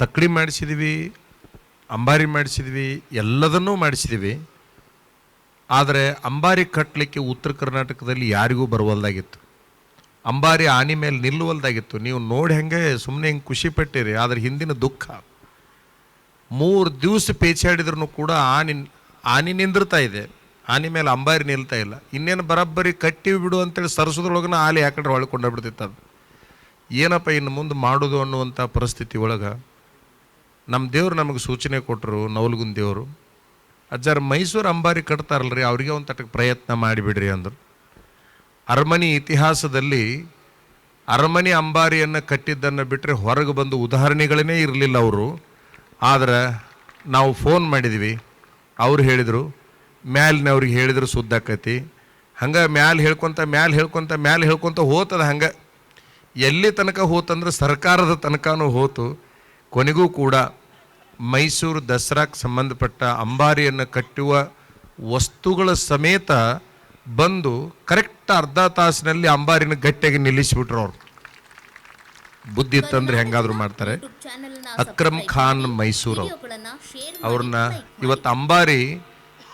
ತಕ್ಕಡಿ ಮಾಡಿಸಿದ್ವಿ, ಅಂಬಾರಿ ಮಾಡಿಸಿದ್ವಿ, ಎಲ್ಲದನ್ನೂ ಮಾಡಿಸಿದ್ವಿ. ಆದರೆ ಅಂಬಾರಿ ಕಟ್ಟಲಿಕ್ಕೆ ಉತ್ತರ ಕರ್ನಾಟಕದಲ್ಲಿ ಯಾರಿಗೂ ಬರುವಲ್ದಾಗಿತ್ತು. ಅಂಬಾರಿ ಆನೆ ಮೇಲೆ ನಿಲ್ಲುವಲ್ದಾಗಿತ್ತು. ನೀವು ನೋಡಿ ಹೆಂಗೆ ಸುಮ್ಮನೆ ಹಿಂಗೆ ಖುಷಿ ಪಟ್ಟಿರಿ, ಆದರೆ ಹಿಂದಿನ ದುಃಖ. ಮೂರು ದಿವಸ ಪೇಚಾಡಿದ್ರೂ ಕೂಡ ಆನಿ ಆನಿ ನಿಂದಿರ್ತಾ ಇದೆ. ಆನೆ ಮೇಲೆ ಅಂಬಾರಿ ನಿಲ್ತಾ ಇಲ್ಲ. ಇನ್ನೇನು ಬರಬ್ಬರಿ ಕಟ್ಟಿ ಬಿಡು ಅಂತೇಳಿ ಸರಸದ್ರೊಳಗನ ಆಲಿ ಯಾಕಂದ್ರೆ ಒಳಗೆ ಬಿಡ್ತಿತ್ತು ಅದು. ಏನಪ್ಪ ಇನ್ನು ಮುಂದೆ ಮಾಡೋದು ಅನ್ನುವಂಥ ಪರಿಸ್ಥಿತಿ ಒಳಗೆ ನಮ್ಮ ದೇವ್ರು ನಮಗೆ ಸೂಚನೆ ಕೊಟ್ಟರು ನವಲ್ಗುನ್ ದೇವರು. ಅಜ್ಜಾರ ಮೈಸೂರು ಅಂಬಾರಿ ಕಟ್ತಾರಲ್ರಿ, ಅವರಿಗೆ ಒಂದು ತಟಕ್ಕೆ ಪ್ರಯತ್ನ ಮಾಡಿಬಿಡ್ರಿ ಅಂದರು. ಅರಮನೆ ಇತಿಹಾಸದಲ್ಲಿ ಅರಮನೆ ಅಂಬಾರಿಯನ್ನು ಕಟ್ಟಿದ್ದನ್ನು ಬಿಟ್ಟರೆ ಹೊರಗೆ ಬಂದು ಉದಾಹರಣೆಗಳೇ ಇರಲಿಲ್ಲ ಅವರು. ಆದ್ರೆ ನಾವು ಫೋನ್ ಮಾಡಿದ್ವಿ. ಅವ್ರು ಹೇಳಿದರು ಮ್ಯಾಲಿನವ್ರಿಗೆ ಹೇಳಿದ್ರು ಸುದ್ದಾಕತಿ ಹಂಗೆ ಮ್ಯಾಲೆ ಹೇಳ್ಕೊತ ಮ್ಯಾಲೆ ಹೇಳ್ಕೊತ ಮ್ಯಾಲೆ ಹೇಳ್ಕೊತ ಹೋತದ ಹಂಗೆ. ಎಲ್ಲಿ ತನಕ ಹೋತಂದ್ರೆ ಸರ್ಕಾರದ ತನಕನೂ ಹೋತು. ಕೊನೆಗೂ ಕೂಡ ಮೈಸೂರು ದಸರಾಕ್ಕೆ ಸಂಬಂಧಪಟ್ಟ ಅಂಬಾರಿಯನ್ನು ಕಟ್ಟುವ ವಸ್ತುಗಳ ಸಮೇತ ಬಂದು ಕರೆಕ್ಟ್ ಅರ್ಧ ತಾಸಿನಲ್ಲಿ ಅಂಬಾರಿನ ಗಟ್ಟಿಯಾಗಿ ನಿಲ್ಲಿಸಿಬಿಟ್ರು ಅವ್ರು ಬುದ್ಧಿ ತಂದ್ರೆ ಹೆಂಗಾದ್ರೂ ಮಾಡ್ತಾರೆ ಅಕ್ರಮ್ ಖಾನ್ ಮೈಸೂರು ಅವ್ರು. ಅವ್ರನ್ನ ಇವತ್ತು ಅಂಬಾರಿ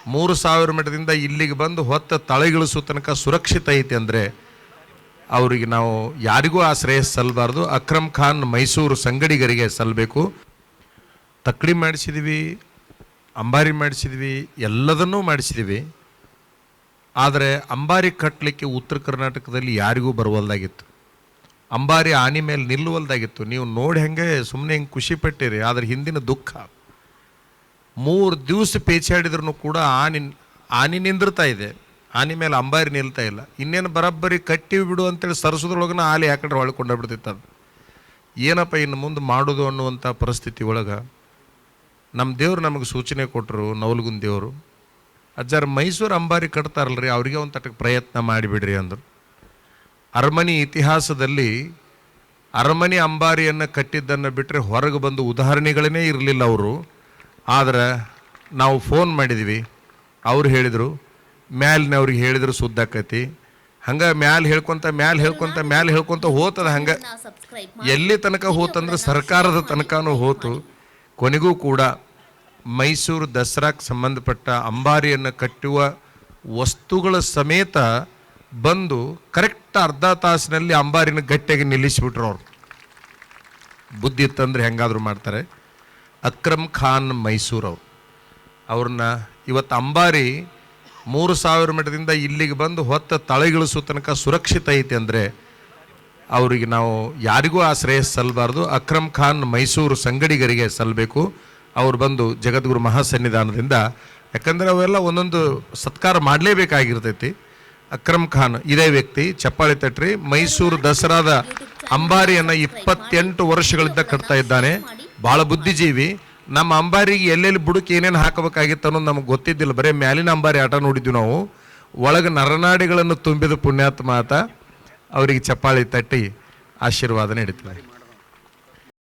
ಮೂರು ಸಾವಿರ ಮೀಟರ್ದಿಂದ ಇಲ್ಲಿಗೆ ಬಂದು ಹೊತ್ತ ತಳಗಿಳಿಸೋ ತನಕ ಸುರಕ್ಷಿತ ಐತೆ ಅಂದರೆ ಅವರಿಗೆ ನಾವು ಯಾರಿಗೂ ಆ ಶ್ರೇಯಸ್ ಸಲ್ಲಬಾರ್ದು. ಅಕ್ರಮ್ ಖಾನ್ ಮೈಸೂರು ಸಂಗಡಿಗರಿಗೆ ಸಲ್ಲಬೇಕು ತಕ್ಕಡಿ ಮಾಡಿಸಿದ್ವಿ, ಅಂಬಾರಿ ಮಾಡಿಸಿದ್ವಿ, ಎಲ್ಲದನ್ನೂ ಮಾಡಿಸಿದ್ವಿ. ಆದರೆ ಅಂಬಾರಿ ಕಟ್ಟಲಿಕ್ಕೆ ಉತ್ತರ ಕರ್ನಾಟಕದಲ್ಲಿ ಯಾರಿಗೂ ಬರುವಲ್ದಾಗಿತ್ತು. ಅಂಬಾರಿ ಆನೆ ಮೇಲೆ ನಿಲ್ಲುವಲ್ದಾಗಿತ್ತು. ನೀವು ನೋಡಿ ಹೆಂಗೆ ಸುಮ್ಮನೆ ಹಿಂಗೆ ಖುಷಿ ಪಟ್ಟಿರಿ. ಆದರೆ ಹಿಂದಿನ ದುಃಖ. ಮೂರು ದಿವಸ ಪೇಚಾಡಿದ್ರೂ ಕೂಡ ಆನಿ ಆನಿ ನಿಂದಿರ್ತಾ ಇದೆ. ಆನಿ ಮೇಲೆ ಅಂಬಾರಿ ನಿಲ್ತಾ ಇಲ್ಲ. ಇನ್ನೇನು ಬರಬ್ಬರಿ ಕಟ್ಟಿ ಬಿಡು ಅಂತೇಳಿ ಸರಸದ್ರೊಳಗನ ಆಲಿ ಯಾಕಂದ್ರೆ ಒಳಗೆ ಬಿಡ್ತಿತ್ತು ಅದು. ಏನಪ್ಪ ಇನ್ನು ಮುಂದೆ ಮಾಡೋದು ಅನ್ನುವಂಥ ಪರಿಸ್ಥಿತಿ ಒಳಗೆ ನಮ್ಮ ದೇವ್ರು ನಮಗೆ ಸೂಚನೆ ಕೊಟ್ಟರು ನವಲ್ಗುನ್ ದೇವರು. ಅಜ್ಜಾರ ಮೈಸೂರು ಅಂಬಾರಿ ಕಟ್ತಾರಲ್ರಿ, ಅವರಿಗೆ ಒಂದು ತಟಕ್ಕೆ ಪ್ರಯತ್ನ ಮಾಡಿಬಿಡ್ರಿ ಅಂದರು. ಅರಮನೆ ಇತಿಹಾಸದಲ್ಲಿ ಅರಮನೆ ಅಂಬಾರಿಯನ್ನು ಕಟ್ಟಿದ್ದನ್ನು ಬಿಟ್ಟರೆ ಹೊರಗೆ ಬಂದು ಉದಾಹರಣೆಗಳೇ ಇರಲಿಲ್ಲ ಅವರು. ಆದ್ರೆ ನಾವು ಫೋನ್ ಮಾಡಿದ್ವಿ. ಅವ್ರು ಹೇಳಿದರು ಮ್ಯಾಲಿನವ್ರಿಗೆ ಹೇಳಿದ್ರು ಸುದ್ದಾಕತಿ ಹಂಗೆ ಮ್ಯಾಲ ಹೇಳ್ಕೊಂತ ಮ್ಯಾಲ ಹೇಳ್ಕೊಂತ ಮ್ಯಾಲ ಹೇಳ್ಕೊಂತ ಹೋತದ ಹಂಗೆ. ಎಲ್ಲಿ ತನಕ ಹೋತಂದ್ರೆ ಸರ್ಕಾರದ ತನಕನೂ ಹೋತು. ಕೊನೆಗೂ ಕೂಡ ಮೈಸೂರು ದಸರಾಕ್ಕೆ ಸಂಬಂಧಪಟ್ಟ ಅಂಬಾರಿಯನ್ನು ಕಟ್ಟುವ ವಸ್ತುಗಳ ಸಮೇತ ಬಂದು ಕರೆಕ್ಟ್ ಅರ್ಧ ತಾಸಿನಲ್ಲಿ ಅಂಬಾರಿನ ಗಟ್ಟಿಯಾಗಿ ನಿಲ್ಲಿಸಿಬಿಟ್ರು ಅವ್ರು. ಬುದ್ಧಿ ಇತ್ತಂದ್ರೆ ಹೆಂಗಾದರೂ ಮಾಡ್ತಾರೆ. ಅಕ್ರಮ್ ಖಾನ್ ಮೈಸೂರು ಅವ್ರು ಅವ್ರನ್ನ ಇವತ್ತು ಅಂಬಾರಿ ಮೂರು ಸಾವಿರ ಮೀಟರ್ದಿಂದ ಇಲ್ಲಿಗೆ ಬಂದು ಹೊತ್ತ ತಳೆಗಿಳಿಸುವ ತನಕ ಸುರಕ್ಷಿತ ಐತೆ ಅಂದರೆ ಅವರಿಗೆ ನಾವು ಯಾರಿಗೂ ಆ ಶ್ರೇಯಸ್ ಸಲ್ಲಬಾರ್ದು. ಅಕ್ರಮ್ ಖಾನ್ ಮೈಸೂರು ಸಂಗಡಿಗರಿಗೆ ಸಲ್ಲಬೇಕು ಅವ್ರು ಬಂದು ಜಗದ್ಗುರು ಮಹಾಸನ್ನಿಧಾನದಿಂದ. ಯಾಕಂದರೆ ಅವೆಲ್ಲ ಒಂದೊಂದು ಸತ್ಕಾರ ಮಾಡಲೇಬೇಕಾಗಿರ್ತೈತಿ. ಅಕ್ರಮ್ ಖಾನ್ ಇದೇ ವ್ಯಕ್ತಿ, ಚಪ್ಪಾಳೆ ತಟ್ರಿ, ಮೈಸೂರು ದಸರಾದ ಅಂಬಾರಿಯನ್ನು ಇಪ್ಪತ್ತೆಂಟು ವರ್ಷಗಳಿಂದ ಕಟ್ತಾ ಇದ್ದಾನೆ. ಭಾಳ ಬುದ್ಧಿಜೀವಿ. ನಮ್ಮ ಅಂಬಾರಿಗೆ ಎಲ್ಲೆಲ್ಲಿ ಬುಡಕ್ಕೆ ಏನೇನು ಹಾಕಬೇಕಾಗಿತ್ತು ಅನ್ನೋದು ನಮ್ಗೆ ಗೊತ್ತಿದ್ದಿಲ್ಲ. ಬರೀ ಮ್ಯಾಲಿನ ಅಂಬಾರಿ ಆಟ ನೋಡಿದ್ವಿ ನಾವು. ಒಳಗೆ ನರನಾಡಿಗಳನ್ನು ತುಂಬಿದ ಪುಣ್ಯಾತ್ಮ ಆತ, ಅವರಿಗೆ ಚಪ್ಪಾಳಿ ತಟ್ಟಿ ಆಶೀರ್ವಾದ ನೀಡುತ್ತಾರೆ